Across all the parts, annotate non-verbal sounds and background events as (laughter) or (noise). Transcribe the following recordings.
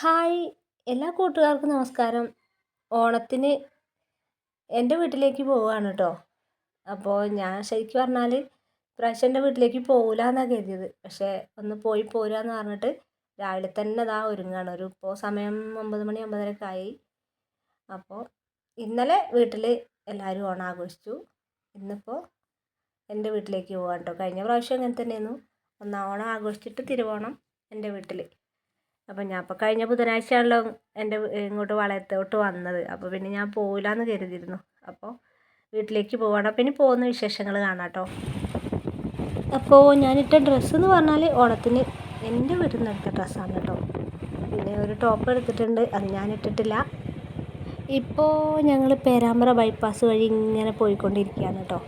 Hi എല്ലാ കൂട്ടുകാർക്കും നമസ്കാരം. ഓണത്തിന് എന്റെ വീട്ടിലേക്ക് പോവുകയാണ് കേട്ടോ അപ്പോൾ ഞാൻ ശരിക്കും പറഞ്ഞാൽ പ്രാവശ്യം എന്റെ വീട്ടിലേക്ക് പോകില്ല എന്നാണ് കരുതിയത്. പക്ഷേ ഒന്ന് പോയി പോരാന്ന് പറഞ്ഞിട്ട് രാവിലെ തന്നെ ഇതാ ഒരുങ്ങാണ്. ഒരു ഇപ്പോൾ സമയം ഒമ്പത് മണി ഒമ്പതരയൊക്കെ ആയി. അപ്പോൾ ഇന്നലെ വീട്ടിൽ എല്ലാവരും ഓണം ആഘോഷിച്ചു ഇന്നിപ്പോൾ എന്റെ വീട്ടിലേക്ക് പോകാൻ കേട്ടോ കഴിഞ്ഞ പ്രാവശ്യം അങ്ങനെ തന്നെയായിരുന്നു. ഒന്നാം ഓണം ആഘോഷിച്ചിട്ട് തിരുവോണം എന്റെ വീട്ടിൽ അപ്പം ഞാൻ ഇപ്പം കഴിഞ്ഞ ബുധനാഴ്ചയാണല്ലോ എന്റെ ഇങ്ങോട്ട് വളയത്തോട്ട് വന്നത്. അപ്പോൾ പിന്നെ ഞാൻ പോകില്ല എന്ന് കരുതിയിരുന്നു. അപ്പോൾ വീട്ടിലേക്ക് പോകണം പിന്നെ പോകുന്ന വിശേഷങ്ങൾ കാണാം കേട്ടോ അപ്പോൾ ഞാനിട്ട ഡ്രസ്സ് എന്ന് പറഞ്ഞാൽ ഓണത്തിന് എന്റെ വീട്ടിൽ നിന്ന് എടുത്ത ഡ്രസ്സാണ് കേട്ടോ പിന്നെ ഒരു ടോപ്പ് എടുത്തിട്ടുണ്ട്. അത് ഞാൻ ഇട്ടിട്ടില്ല. ഇപ്പോൾ ഞങ്ങൾ പേരാമ്പ്ര ബൈപ്പാസ് വഴി ഇങ്ങനെ പോയിക്കൊണ്ടിരിക്കുകയാണ് കേട്ടോ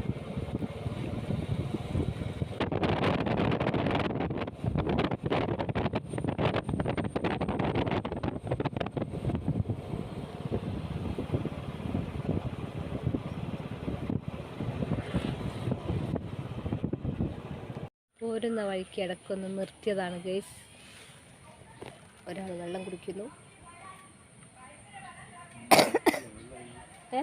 പോരുന്ന വഴിക്ക് ഇടക്കൊന്ന് നിർത്തിയതാണ് ഗൈസ് ഒരാൾ വെള്ളം കുടിക്കുന്നു. (coughs) ഏ?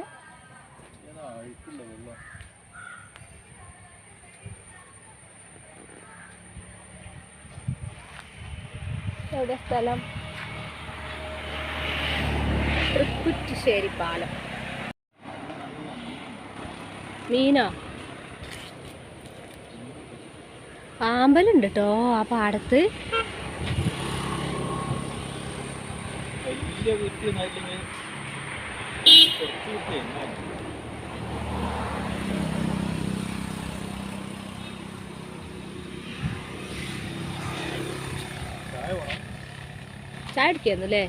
എവിടെ സ്ഥലം? തൃക്കുറ്റിശ്ശേരി പാലം. മീനോ? പാമ്പലുണ്ട് കേട്ടോ ആ പാടത്ത്. ചായ അടിക്കുന്നു അല്ലേ?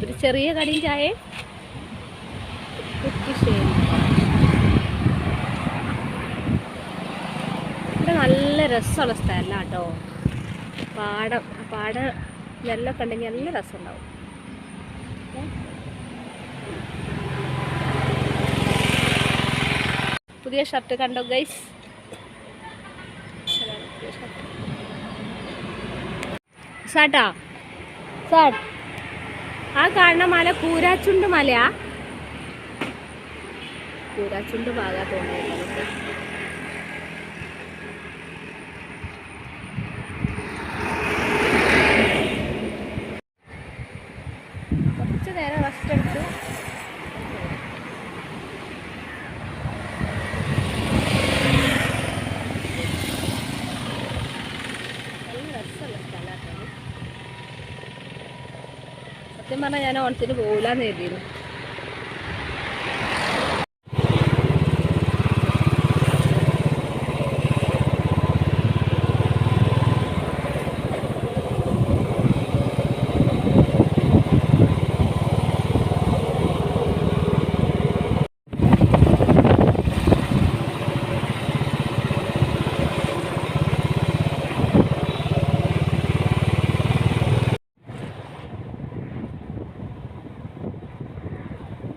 ഒരു ചെറിയ കടിയും ചായ കുറ്റിശ്ശേരി ഇവിടെ നല്ല രസമുള്ള സ്ഥലമാണ് കേട്ടോ പാടം പാട നെല്ലൊക്കെ ഉണ്ടെങ്കിൽ നല്ല രസമുണ്ടാവും. പുതിയ ഷർട്ട് കണ്ടോ ഗൈസ് സാട്ടാ? സാട്ട് ആ കാണുന്ന മല കൂരാച്ചുണ്ട് മലയാ. കൂരാച്ചുണ്ട് ഭാഗ തോന്നുന്നത് കുറച്ച് നേരം റെസ്റ്റ് എടുത്തു നല്ല രസമുള്ള സ്ഥലമാണ് സത്യം പറഞ്ഞാൽ ഞാൻ ഓണത്തിന് പോകില്ലാന്ന് കരുതിയിരുന്നു.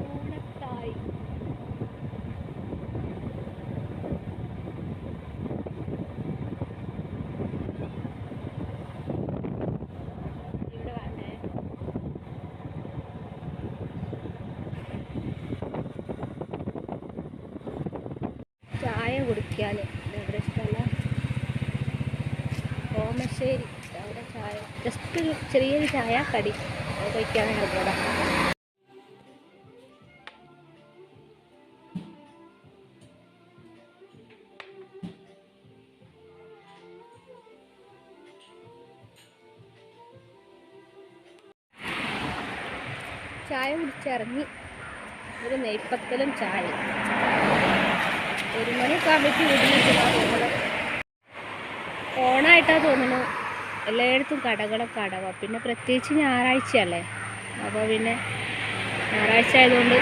ഓണത്തായി ഇവിടെ വേണ്ടേ ചായ കുടിക്കാൻ എവിടെ ഇഷ്ടമല്ല. ഓമശ്ശേരി. അവിടെ ചായ. ജസ്റ്റ് ഒരു ചെറിയൊരു ചായ കടി കഴിക്കാനുള്ള ഇറങ്ങിയതാ ചായ കുടിച്ചിറങ്ങി. ഒരു നെയ്പ്പത്തലും ചായ. ഒരു മണിയൊക്കെ ആകുമ്പോഴേക്കും വീട്ടിലെത്തി ഓണായിട്ടാ തോന്നുന്നു. എല്ലായിടത്തും കടകളൊക്കെ അടവാ. പിന്നെ പ്രത്യേകിച്ച് ഞായറാഴ്ചയല്ലേ അപ്പോൾ പിന്നെ ഞായറാഴ്ച ആയതുകൊണ്ട്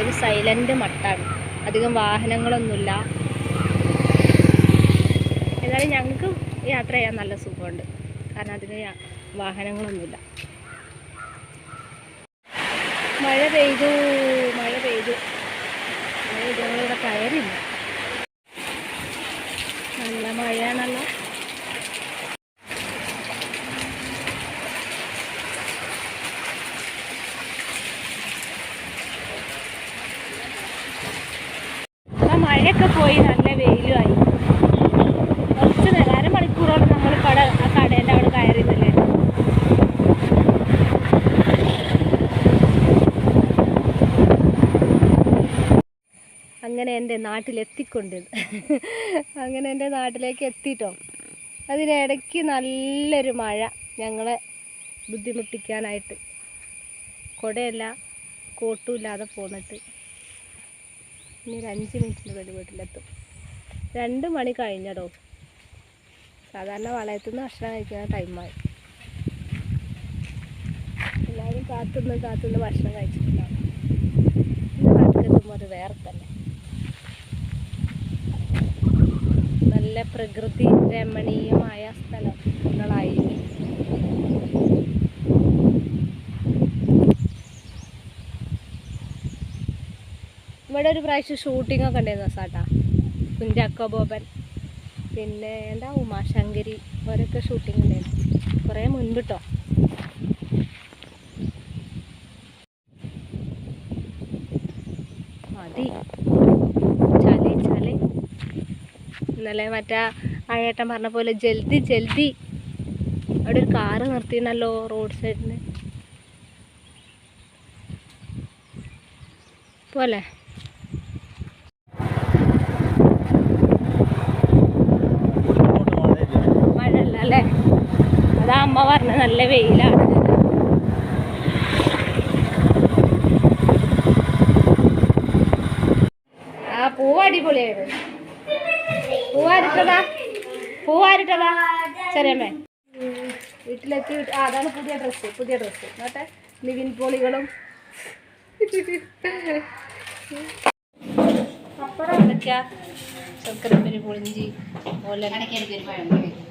ഒരു സൈലന്റ് മട്ടാണ്. അധികം വാഹനങ്ങളൊന്നുമില്ല. എന്നാലും ഞങ്ങൾക്ക് യാത്ര ചെയ്യാൻ നല്ല സുഖമുണ്ട്. കാരണം അതിന് വാഹനങ്ങളൊന്നുമില്ല. മഴ പെയ്തു മഴ പെയ്തു. മഴ പെയ്തു ഞങ്ങളിവിടെ കയറില്ല. നല്ല മഴയാണല്ലോ. മഴയൊക്കെ പോയി നല്ല വെയിലുമായി കുറച്ച് നേരം അരമണിക്കൂറോളം നമ്മൾ കട ആ കടേന്റെ അവിടെ കയറിയതല്ലേ അങ്ങനെ എന്റെ നാട്ടിലെത്തിക്കൊണ്ട്. അങ്ങനെ എന്റെ നാട്ടിലേക്ക് എത്തിയിട്ടോ അതിനിടയ്ക്ക് നല്ലൊരു മഴ ഞങ്ങളെ ബുദ്ധിമുട്ടിക്കാനായിട്ട്. കുടയല്ല കോട്ടുമില്ലാതെ പോന്നിട്ട്. ഇനി ഒരു അഞ്ച് മിനിറ്റിനുള്ളിൽ വീട്ടിലെത്തും. രണ്ട് മണി കഴിഞ്ഞടോ സാധാരണ വളയത്തു നിന്ന് ഭക്ഷണം കഴിക്കുന്ന ടൈമായി. എല്ലാവരും കാത്തുനിന്ന് കാത്തുനിന്ന് ഭക്ഷണം കഴിച്ചിട്ടുണ്ടാവും. നാട്ടിലെത്തുമ്പോൾ അത് വേറെ തന്നെ. നല്ല പ്രകൃതി രമണീയമായ സ്ഥലങ്ങളായി ഇവിടെ ഒരു പ്രാവശ്യം ഷൂട്ടിംഗ് ഒക്കെ ഉണ്ടായിരുന്നു സാട്ടാ. കുഞ്ചാക്കോ ബോബൻ പിന്നെ എന്താ ഉമാശങ്കരി അവരൊക്കെ ഷൂട്ടിംഗ് ഉണ്ടായിരുന്നു. കുറേ മുൻപ് കേട്ടോ മതി. ഇന്നലെ മറ്റേ അഴേട്ടൻ പറഞ്ഞ പോലെ ജൽദി ജൽദി. അവിടെ ഒരു കാറ് നിർത്തിയിരുന്നല്ലോ റോഡ് സൈഡിന് പോലെ. മഴയല്ല അല്ലേ? അതാ അമ്മ പറഞ്ഞ നല്ല വെയിലാണ്. ആ പൂവ് അടിപൊളിയായിരുന്നു. പൂവാരിട്ടതാ. പൂവാരിട്ടതാ ചെറിയമ്മേ വീട്ടിലെത്തി. വീട്ട്- ആ അതാണ് പുതിയ ഡ്രസ്സ് പുതിയ ഡ്രസ്സ് നോട്ടെ നിവിൻ പോളികളും. എന്തൊക്കെയാ? ശർക്കരപ്പരി പൊളിഞ്ചി പോലെ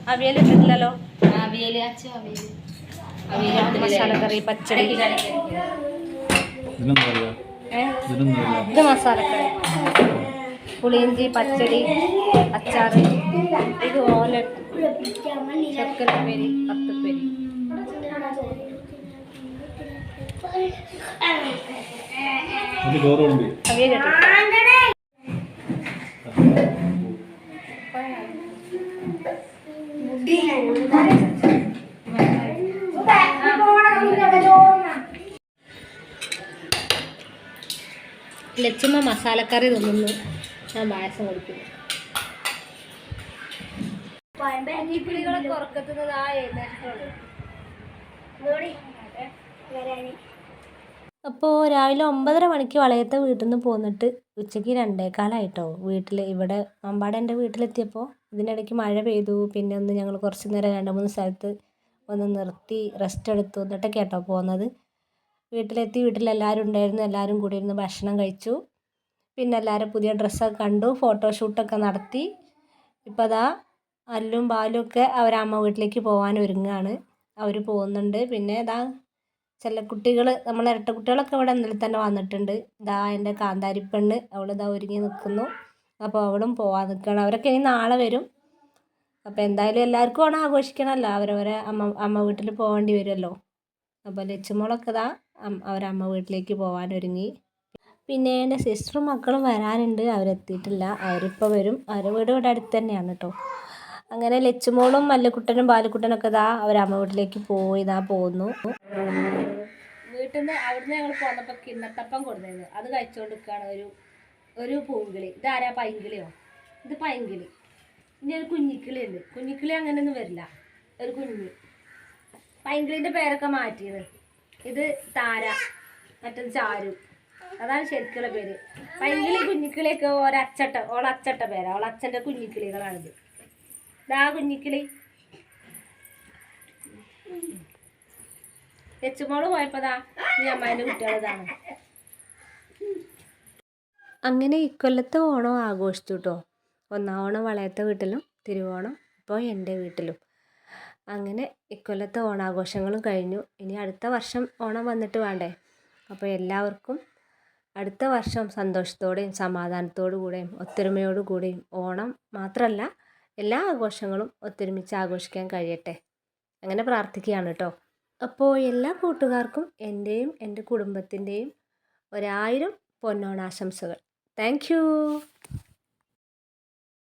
അവിയൽ ഇട്ടിട്ടില്ലല്ലോ? മസാലക്കറി പച്ചടി. ഇത് മസാലക്കറി. പുളിയിഞ്ചി പച്ചടി അച്ചാർ ഇത് ഓല ശർക്കരപ്പേരി പത്തുപ്പേരി ലച്ചുമ്മ മസാലക്കറി തിന്നുന്നു. ഞാൻ പായസം കുടിക്കുന്നു അപ്പോ ഉറക്കത്തുന്നത് ആ അപ്പോൾ രാവിലെ ഒമ്പതര മണിക്ക് വളയത്തെ വീട്ടിൽ നിന്ന് പോന്നിട്ട് ഉച്ചയ്ക്ക് രണ്ടേക്കാലായിട്ടോ വീട്ടിൽ ഇവിടെ മമ്പാട് എന്റെ വീട്ടിലെത്തിയപ്പോൾ ഇതിനിടയ്ക്ക് മഴ പെയ്തു. പിന്നെ ഒന്ന് ഞങ്ങൾ കുറച്ച് നേരം രണ്ട് മൂന്ന് സ്ഥലത്ത് ഒന്ന് നിർത്തി റെസ്റ്റ് എടുത്തു. എന്നിട്ടൊക്കെ കേട്ടോ പോകുന്നത് വീട്ടിലെത്തി വീട്ടിലെല്ലാവരും ഉണ്ടായിരുന്നു. എല്ലാവരും കൂടി ഇരുന്ന് ഭക്ഷണം കഴിച്ചു. പിന്നെ എല്ലാവരും പുതിയ ഡ്രസ്സൊക്കെ കണ്ടു ഫോട്ടോഷൂട്ടൊക്കെ നടത്തി. ഇപ്പോൾ അതാ അല്ലും ബാലും ഒക്കെ അവരമ്മ വീട്ടിലേക്ക് പോകാൻ ഒരുങ്ങുകയാണ് അവർ പോകുന്നുണ്ട്. പിന്നെ ഇതാ ചില കുട്ടികൾ നമ്മളെ ഇരട്ട കുട്ടികളൊക്കെ ഇവിടെ ഇന്നലെ തന്നെ വന്നിട്ടുണ്ട്. ഇതാ എന്റെ കാന്താരിപ്പെണ്ണ് അവൾ ഇതാ ഒരുങ്ങി നിൽക്കുന്നു അപ്പോൾ അവളും പോകാൻ നിൽക്കുകയാണ് അവരൊക്കെ ഇനി നാളെ വരും. അപ്പോൾ എന്തായാലും എല്ലാവർക്കും ഓണം ആഘോഷിക്കണമല്ലോ അവരവരെ അമ്മ അമ്മ വീട്ടിൽ പോകേണ്ടി വരുമല്ലോ അപ്പോൾ ലച്ചുമോളൊക്കെ ഇതാ അവരമ്മ വീട്ടിലേക്ക് പോകാൻ ഒരുങ്ങി. പിന്നെ എന്റെ സിസ്റ്ററും മക്കളും വരാനുണ്ട്. അവരെത്തിയിട്ടില്ല. അവരിപ്പോൾ വരും. അവരുടെ വീട് ഇവിടെ അടുത്ത് തന്നെയാണ് കേട്ടോ അങ്ങനെ ലച്ചുമോളും മല്ലിക്കുട്ടനും ബാലിക്കുട്ടനൊക്കെ ഇതാ അവരമ്മ വീട്ടിലേക്ക് പോയി ഇതാ പോകുന്നു വീട്ടിൽ നിന്ന് അവിടുന്ന് ഞങ്ങൾ പോന്നപ്പോൾ കിണ്ണത്തപ്പം കൊടുത്തിരുന്നു അത് കഴിച്ചുകൊണ്ട് നിൽക്കുകയാണ് ഒരു ഒരു പൂങ്കിളി. ഇതാരാ പൈങ്കിളിയോ? ഇത് പൈങ്കിളി. ഇനി ഒരു കുഞ്ഞിക്കിളി ഉണ്ട് കുഞ്ഞിക്കിളി അങ്ങനെയൊന്നും വരില്ല. ഒരു കുഞ്ഞ്. പൈങ്കിളിന്റെ പേരൊക്കെ മാറ്റിയത് ഇത് താര. മറ്റത് ചാരു. അതാണ് ശരിക്കുള്ള പേര്. പൈങ്കിളി കുഞ്ഞിക്കിളിയൊക്കെ ഒരച്ചട്ട ഓളച്ചട്ട പേരാ. ഓളച്ഛന്റെ കുഞ്ഞിക്കിളികളാണിത്. ഇതാ കുഞ്ഞിക്കിളി. എച്ചുമോൾ പോയപ്പോതാ ഈ അമ്മായിന്റെ കുട്ടികളിതാണ് അങ്ങനെ ഇക്കൊല്ലത്തെ ഓണം ആഘോഷിച്ചു കേട്ടോ ഒന്നാം ഓണം വളയത്തെ വീട്ടിലും തിരുവോണം ഇപ്പോൾ എന്റെ വീട്ടിലും. അങ്ങനെ ഇക്കൊല്ലത്തെ ഓണാഘോഷങ്ങളും കഴിഞ്ഞു. ഇനി അടുത്ത വർഷം ഓണം വന്നിട്ട് വേണ്ടേ? അപ്പോൾ എല്ലാവർക്കും അടുത്ത വർഷം സന്തോഷത്തോടെയും സമാധാനത്തോടു കൂടെയും ഒത്തൊരുമയോടു ഓണം മാത്രമല്ല എല്ലാ ആഘോഷങ്ങളും ഒത്തൊരുമിച്ച് ആഘോഷിക്കാൻ കഴിയട്ടെ. അങ്ങനെ പ്രാർത്ഥിക്കുകയാണ് കേട്ടോ അപ്പോൾ എല്ലാ കൂട്ടുകാർക്കും എന്റെയും എന്റെ കുടുംബത്തിന്റെയും ഒരായിരം പൊന്നോണാശംസകൾ. താങ്ക്